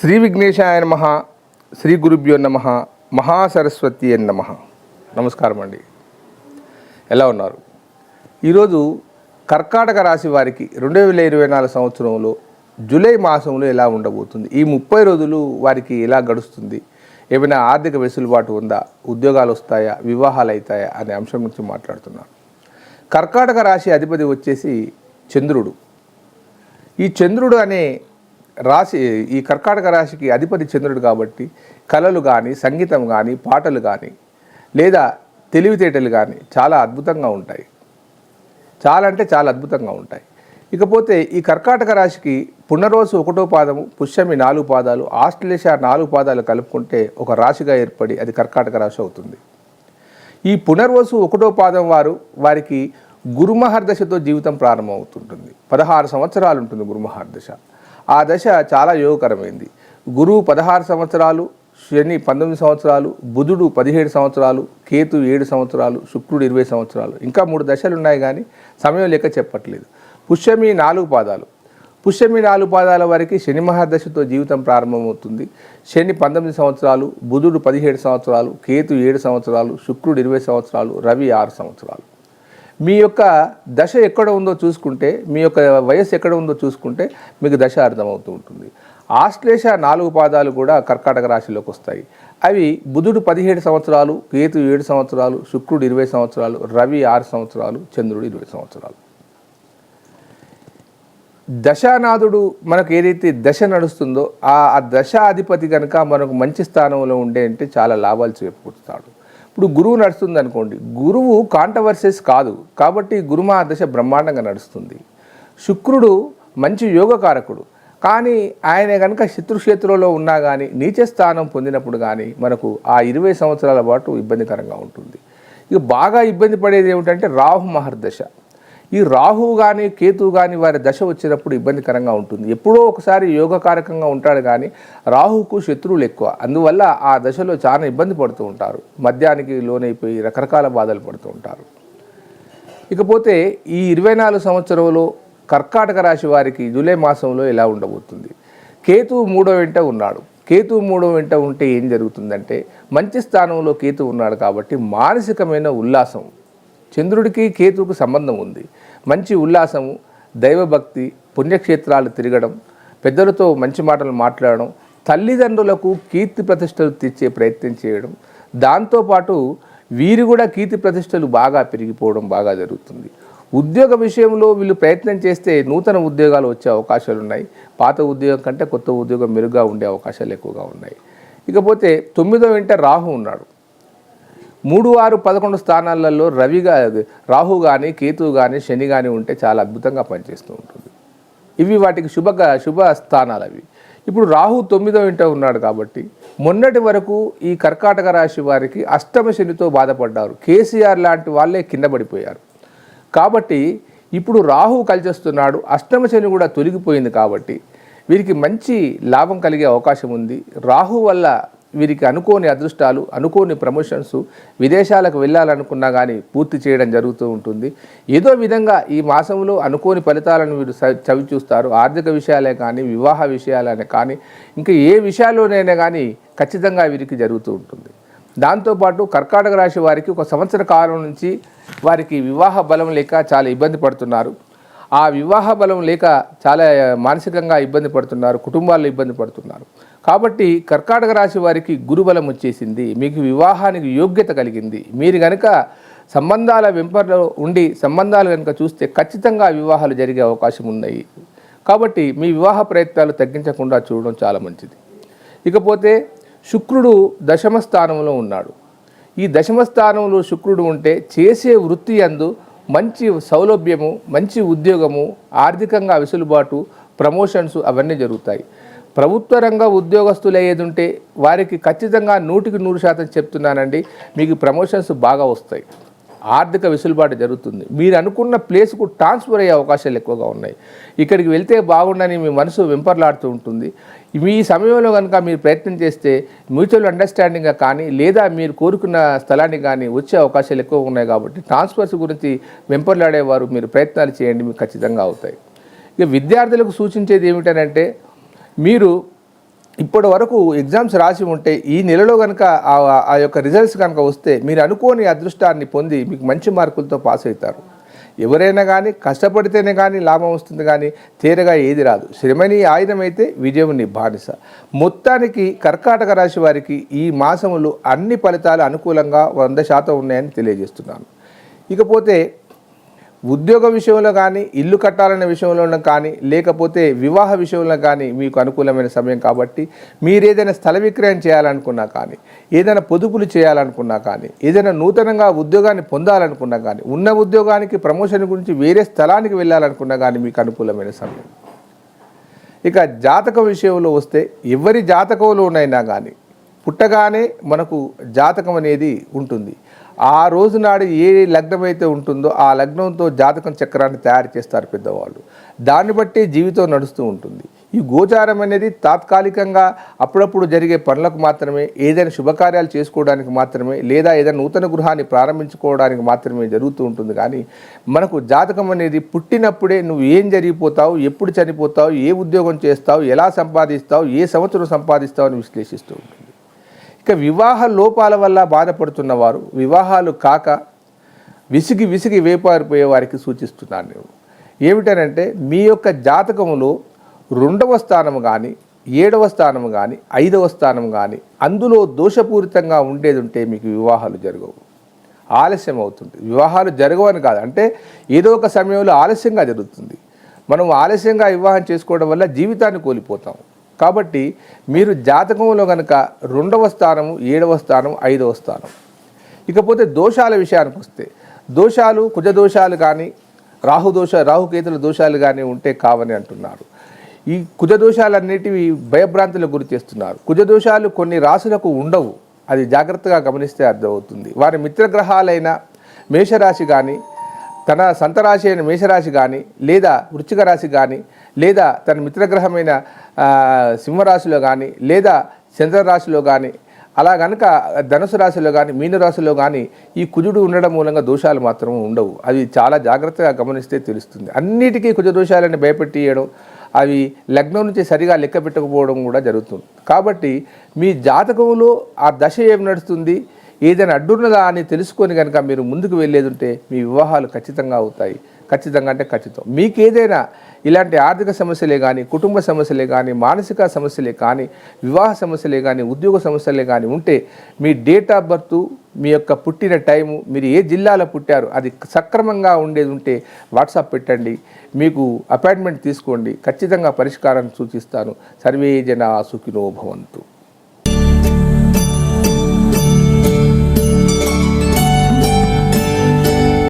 శ్రీ విఘ్నేశాయ నమ శ్రీ గురుభ్యో నమ మహాసరస్వతి అని నమ. నమస్కారం అండి. ఎలా ఉన్నారు? ఈరోజు కర్కాటక రాశి వారికి రెండు వేల ఇరవై నాలుగు సంవత్సరంలో జూలై మాసంలో ఎలా ఉండబోతుంది? ఈ ముప్పై రోజులు వారికి ఎలా గడుస్తుంది? ఏమైనా ఆర్థిక వెసులుబాటు ఉందా? ఉద్యోగాలు వస్తాయా? వివాహాలు అవుతాయా? అనే అంశం గురించి మాట్లాడుతున్నాను. కర్కాటక రాశి అధిపతి వచ్చేసి చంద్రుడు. ఈ చంద్రుడు అనే రాశి ఈ కర్కాటక రాశికి అధిపతి చంద్రుడు కాబట్టి కళలు కానీ సంగీతం కానీ పాటలు కానీ లేదా తెలివితేటలు కానీ చాలా అద్భుతంగా ఉంటాయి. చాలా అంటే చాలా అద్భుతంగా ఉంటాయి. ఇకపోతే ఈ కర్కాటక రాశికి పునరోజు ఒకటో పాదము పుష్యమి నాలుగు పాదాలు ఆస్ట్రేలియా నాలుగు పాదాలు కలుపుకుంటే ఒక రాశిగా ఏర్పడి అది కర్కాటక రాశి అవుతుంది. ఈ పునర్వసు ఒకటో పాదం వారు వారికి గురుమహర్దశతో జీవితం ప్రారంభమవుతుంటుంది. పదహారు సంవత్సరాలు ఉంటుంది గురుమహర్దశ. ఆ దశ చాలా యోగకరమైంది. గురువు పదహారు సంవత్సరాలు శని పంతొమ్మిది సంవత్సరాలు బుధుడు పదిహేడు సంవత్సరాలు కేతు ఏడు సంవత్సరాలు శుక్రుడు ఇరవై సంవత్సరాలు. ఇంకా మూడు దశలు ఉన్నాయి కానీ సమయం లెక్క చెప్పట్లేదు. పుష్యమి నాలుగు పాదాలు. పుష్యమి నాలుగు పాదాల వరకు శని మహాదశతో జీవితం ప్రారంభమవుతుంది. శని పంతొమ్మిది సంవత్సరాలు బుధుడు పదిహేడు సంవత్సరాలు కేతు ఏడు సంవత్సరాలు శుక్రుడు ఇరవై సంవత్సరాలు రవి ఆరు సంవత్సరాలు. మీ యొక్క దశ ఎక్కడ ఉందో చూసుకుంటే మీ యొక్క వయస్సు ఎక్కడ ఉందో చూసుకుంటే మీకు దశ అర్థమవుతూ ఉంటుంది. ఆశ్లేష నాలుగు పాదాలు కూడా కర్కాటక రాశిలోకి వస్తాయి. అవి బుధుడు పదిహేడు సంవత్సరాలు కేతు ఏడు సంవత్సరాలు శుక్రుడు ఇరవై సంవత్సరాలు రవి ఆరు సంవత్సరాలు చంద్రుడు ఇరవై సంవత్సరాలు. దశానాథుడు మనకు ఏదైతే దశ నడుస్తుందో ఆ దశాధిపతి కనుక మనకు మంచి స్థానంలో ఉండే అంటే చాలా లాభాలు చేకూరుతాడు. ఇప్పుడు గురువు నడుస్తుంది అనుకోండి గురువు కాంట్రవర్సెస్ కాదు కాబట్టి గురుమా దశ బ్రహ్మాండంగా నడుస్తుంది. శుక్రుడు మంచి యోగకారకుడు కానీ ఆయన కనుక శత్రుక్షేత్రంలో ఉన్నా కానీ నీచ స్థానం పొందినప్పుడు కానీ మనకు ఆ ఇరవై సంవత్సరాల పాటు ఇబ్బందికరంగా ఉంటుంది. ఇక బాగా ఇబ్బంది పడేది ఏమిటంటే రాహు మహర్దశ. ఈ రాహువు కానీ కేతువు కానీ వారి దశ వచ్చినప్పుడు ఇబ్బందికరంగా ఉంటుంది. ఎప్పుడో ఒకసారి యోగకారకంగా ఉంటాడు కానీ రాహువుకు శత్రువులు ఎక్కువ. అందువల్ల ఆ దశలో చాలా ఇబ్బంది పడుతూ ఉంటారు. మద్యానికి లోనైపోయి రకరకాల బాధలు పడుతూ ఉంటారు. ఇకపోతే ఈ ఇరవై నాలుగు సంవత్సరంలో కర్కాటక రాశి వారికి జూలై మాసంలో ఎలా ఉండబోతుంది? కేతువు మూడో వెంట ఉన్నాడు. కేతువు మూడో వెంట ఉంటే ఏం జరుగుతుందంటే మంచి స్థానంలో కేతు ఉన్నాడు కాబట్టి మానసికమైన ఉల్లాసం చంద్రుడికి కేతువుకు సంబంధం ఉంది. మంచి ఉల్లాసము దైవభక్తి పుణ్యక్షేత్రాలు తిరగడం పెద్దలతో మంచి మాటలు మాట్లాడడం తల్లిదండ్రులకు కీర్తి ప్రతిష్టలు తెచ్చే ప్రయత్నం చేయడం దాంతోపాటు వీరు కూడా కీర్తి ప్రతిష్టలు బాగా పెరిగిపోవడం బాగా జరుగుతుంది. ఉద్యోగ విషయంలో వీళ్ళు ప్రయత్నం చేస్తే నూతన ఉద్యోగాలు వచ్చే అవకాశాలు ఉన్నాయి. పాత ఉద్యోగం కంటే కొత్త ఉద్యోగం మెరుగ్గా ఉండే అవకాశాలు ఎక్కువగా ఉన్నాయి. ఇకపోతే తొమ్మిదో వెంట రాహు ఉన్నాడు. మూడు ఆరు పదకొండు స్థానాలలో రవిగా రాహు కానీ కేతు కానీ శని కానీ ఉంటే చాలా అద్భుతంగా పనిచేస్తూ ఉంటుంది. ఇవి వాటికి శుభ శుభ స్థానాలు అవి. ఇప్పుడు రాహు తొమ్మిదో ఇంట ఉన్నాడు కాబట్టి మొన్నటి వరకు ఈ కర్కాటక రాశి వారికి అష్టమ శనితో బాధపడ్డారు. కేసీఆర్ లాంటి వాళ్ళే కింద పడిపోయారు. కాబట్టి ఇప్పుడు రాహు కలిచేస్తున్నాడు అష్టమ శని కూడా తొలగిపోయింది కాబట్టి వీరికి మంచి లాభం కలిగే అవకాశం ఉంది. రాహు వల్ల వీరికి అనుకోని అదృష్టాలు అనుకోని ప్రమోషన్స్ విదేశాలకు వెళ్ళాలనుకున్నా కానీ పూర్తి చేయడం జరుగుతూ ఉంటుంది. ఏదో విధంగా ఈ మాసంలో అనుకోని ఫలితాలను వీరు చవి చూస్తారు. ఆర్థిక విషయాలే కానీ వివాహ విషయాలనే కానీ ఇంకా ఏ విషయాల్లోనైనా కానీ ఖచ్చితంగా వీరికి జరుగుతూ ఉంటుంది. దాంతోపాటు కర్కాటక రాశి వారికి ఒక సంవత్సర కాలం నుంచి వారికి వివాహ బలం లేక చాలా ఇబ్బంది పడుతున్నారు. ఆ వివాహ బలం లేక చాలా మానసికంగా ఇబ్బంది పడుతున్నారు కుటుంబాల్లో ఇబ్బంది పడుతున్నారు. కాబట్టి కర్కాటక రాశి వారికి గురుబలం వచ్చేసింది మీకు వివాహానికి యోగ్యత కలిగింది. మీరు కనుక సంబంధాల వెంపర్లో ఉండి సంబంధాలు కనుక చూస్తే ఖచ్చితంగా వివాహాలు జరిగే అవకాశం ఉన్నాయి. కాబట్టి మీ వివాహ ప్రయత్నాలు తగ్గించకుండా చూడడం చాలా మంచిది. ఇకపోతే శుక్రుడు దశమ స్థానంలో ఉన్నాడు. ఈ దశమ స్థానంలో శుక్రుడు ఉంటే చేసే వృత్తి యందు మంచి సౌలభ్యము మంచి ఉద్యోగము ఆర్థికంగా వెసులుబాటు ప్రమోషన్స్ అవన్నీ జరుగుతాయి. ప్రభుత్వ రంగ ఉద్యోగస్తులు అయ్యేది ఉంటే వారికి ఖచ్చితంగా నూటికి నూరు శాతం చెప్తున్నానండి మీకు ప్రమోషన్స్ బాగా వస్తాయి. ఆర్థిక వెసులుబాటు జరుగుతుంది. మీరు అనుకున్న ప్లేస్కు ట్రాన్స్ఫర్ అయ్యే అవకాశాలు ఎక్కువగా ఉన్నాయి. ఇక్కడికి వెళ్తే బాగుండని మీ మనసు వెంపర్లాడుతూ ఉంటుంది. మీ సమయంలో కనుక మీరు ప్రయత్నం చేస్తే మ్యూచువల్ అండర్స్టాండింగ్గా కానీ లేదా మీరు కోరుకున్న స్థలానికి కానీ వచ్చే అవకాశాలు ఎక్కువ ఉన్నాయి కాబట్టి ట్రాన్స్ఫర్స్ గురించి వెంపర్లాడేవారు మీరు ప్రయత్నాలు చేయండి మీకు ఖచ్చితంగా అవుతాయి. ఇక విద్యార్థులకు సూచించేది ఏమిటనంటే మీరు ఇప్పటి వరకు ఎగ్జామ్స్ రాసి ఉంటే ఈ నెలలో కనుక ఆ- ఆ యొక్క రిజల్ట్స్ కనుక వస్తే మీరు అనుకోని అదృష్టాన్ని పొంది మీకు మంచి మార్కులతో పాస్ అవుతారు. ఎవరైనా కానీ కష్టపడితేనే కానీ లాభం వస్తుంది కానీ తీరగా ఏది రాదు. శ్రమని ఆయుధం అయితే విజయం నీ బానిస. మొత్తానికి కర్కాటక రాశి వారికి ఈ మాసములు అన్ని ఫలితాలు అనుకూలంగా వంద శాతం ఉన్నాయని తెలియజేస్తున్నాను. ఇకపోతే ఉద్యోగ విషయంలో కానీ ఇల్లు కట్టాలనే విషయంలో కానీ లేకపోతే వివాహ విషయంలో కానీ మీకు అనుకూలమైన సమయం కాబట్టి మీరు ఏదైనా స్థల విక్రయం చేయాలనుకున్నా కానీ ఏదైనా పొదుపులు చేయాలనుకున్నా కానీ ఏదైనా నూతనంగా ఉద్యోగాన్ని పొందాలనుకున్నా కానీ ఉన్న ఉద్యోగానికి ప్రమోషన్ గురించి వేరే స్థలానికి వెళ్ళాలనుకున్నా కానీ మీకు అనుకూలమైన సమయం. ఇక జాతక విషయంలో వస్తే ఎవరి జాతకంలోనైనా కానీ పుట్టగానే మనకు జాతకం అనేది ఉంటుంది. ఆ రోజు నాడు ఏ లగ్నం అయితే ఉంటుందో ఆ లగ్నంతో జాతకం చక్రాన్ని తయారు చేస్తారు పెద్దవాళ్ళు. దాన్ని బట్టి జీవితం నడుస్తూ ఉంటుంది. ఈ గోచారం అనేది తాత్కాలికంగా అప్పుడప్పుడు జరిగే పనులకు మాత్రమే ఏదైనా శుభకార్యాలు చేసుకోవడానికి మాత్రమే లేదా ఏదైనా నూతన గృహాన్ని ప్రారంభించుకోవడానికి మాత్రమే జరుగుతూ ఉంటుంది. కానీ మనకు జాతకం అనేది పుట్టినప్పుడే నువ్వు ఏం జరిగిపోతావు ఎప్పుడు చనిపోతావు ఏ ఉద్యోగం చేస్తావు ఎలా సంపాదిస్తావు ఏ సంవత్సరం సంపాదిస్తావు అని విశ్లేషిస్తూ ఉంటుంది. ఇక వివాహ లోపాల వల్ల బాధపడుతున్న వారు వివాహాలు కాక విసిగి విసిగి వేపారిపోయే వారికి సూచిస్తున్నాను నేను. ఏమిటనంటే మీ యొక్క జాతకములో రెండవ స్థానము కానీ ఏడవ స్థానము కానీ ఐదవ స్థానం కానీ అందులో దోషపూరితంగా ఉండేది ఉంటే మీకు వివాహాలు జరగవు. ఆలస్యం అవుతుంది వివాహాలు జరగవని కాదు. అంటే ఏదో ఒక సమయంలో ఆలస్యంగా జరుగుతుంది. మనం ఆలస్యంగా వివాహం చేసుకోవడం వల్ల జీవితాన్ని కోల్పోతాం. కాబట్టి మీరు జాతకంలో కనుక రెండవ స్థానము ఏడవ స్థానం ఐదవ స్థానం ఇకపోతే దోషాల విషయానికి వస్తే దోషాలు కుజదోషాలు కానీ రాహు దోష రాహుకేతుల దోషాలు కానీ ఉంటే కావని అంటున్నారు. ఈ కుజదోషాలన్నిటివి భయభ్రాంతులకు గురి చేస్తున్నారు. కుజదోషాలు కొన్ని రాసులకు ఉండవు. అది జాగ్రత్తగా గమనిస్తే అర్థమవుతుంది. వారి మిత్రగ్రహాలైన మేషరాశి కానీ తన సంతరాశి అయిన మేషరాశి కానీ లేదా వృచ్చిక రాశి కానీ లేదా తన మిత్రగ్రహమైన సింహరాశిలో కానీ లేదా చంద్రరాశిలో కానీ అలా కనుక ధనుసు రాశిలో కానీ మీనరాశిలో కానీ ఈ కుజుడు ఉండడం మూలంగా దోషాలు మాత్రం ఉండవు. అవి చాలా జాగ్రత్తగా గమనిస్తే తెలుస్తుంది. అన్నిటికీ కుజ దోషాలని భయపెట్టియడం అవి లగ్నం నుంచి సరిగా లెక్క పెట్టకపోవడం కూడా జరుగుతుంది. కాబట్టి మీ జాతకంలో ఆ దశ ఏమి నడుస్తుంది? ఏదైనా అడ్డున్నదా అని తెలుసుకొని కనుక మీరు ముందుకు వెళ్ళేది ఉంటే మీ వివాహాలు ఖచ్చితంగా అవుతాయి. ఖచ్చితంగా అంటే ఖచ్చితం. మీకు ఏదైనా ఇలాంటి ఆర్థిక సమస్యలే కానీ కుటుంబ సమస్యలే కానీ మానసిక సమస్యలే కానీ వివాహ సమస్యలే కానీ ఉద్యోగ సమస్యలే కానీ ఉంటే మీ డేట్ ఆఫ్ బర్త్ మీ యొక్క పుట్టిన టైము మీరు ఏ జిల్లాలో పుట్టారు అది సక్రమంగా ఉండేది ఉంటే వాట్సాప్ పెట్టండి. మీకు అపాయింట్మెంట్ తీసుకోండి. ఖచ్చితంగా పరిష్కారాన్ని సూచిస్తాను. సర్వే జన సుఖినో భవంతు.